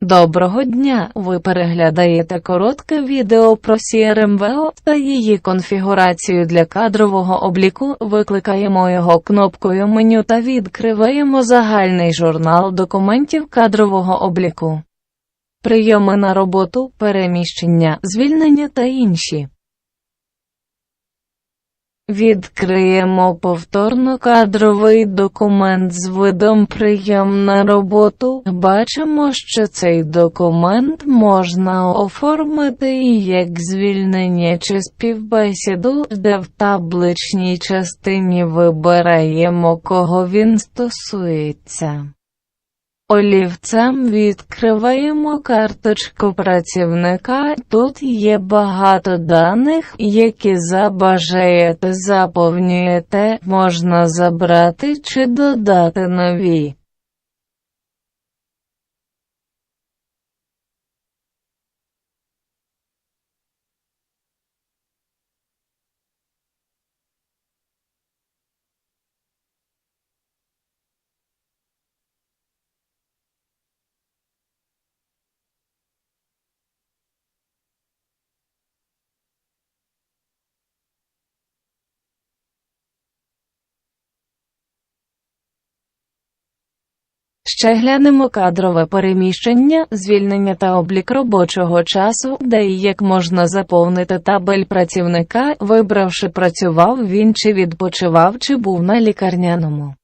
Доброго дня! Ви переглядаєте коротке відео про CRMVO та її конфігурацію для кадрового обліку. Викликаємо його кнопкою меню та відкриваємо загальний журнал документів кадрового обліку. Прийоми на роботу, переміщення, звільнення та інші. Відкриємо повторно кадровий документ з видом прийом на роботу. Бачимо, що цей документ можна оформити як звільнення чи співбесіду, де в табличній частині вибираємо, кого він стосується. Олівцем відкриваємо карточку працівника. Тут є багато даних, які забажаєте заповнюєте, можна забрати чи додати нові. Ще глянемо кадрове переміщення, звільнення та облік робочого часу, де і як можна заповнити табель працівника, вибравши працював він чи відпочивав чи був на лікарняному.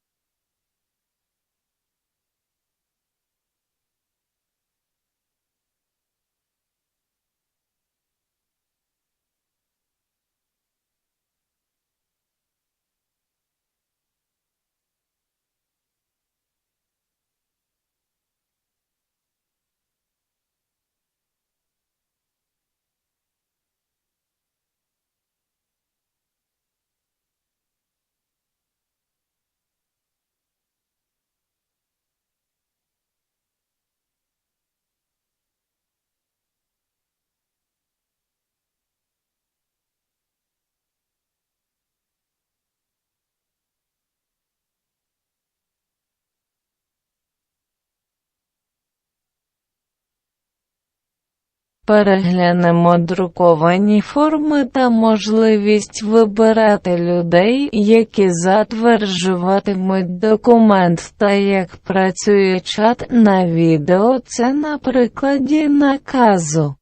Переглянемо друковані форми та можливість вибирати людей, які затверджуватимуть документ та як працює чат на відео це на прикладі наказу.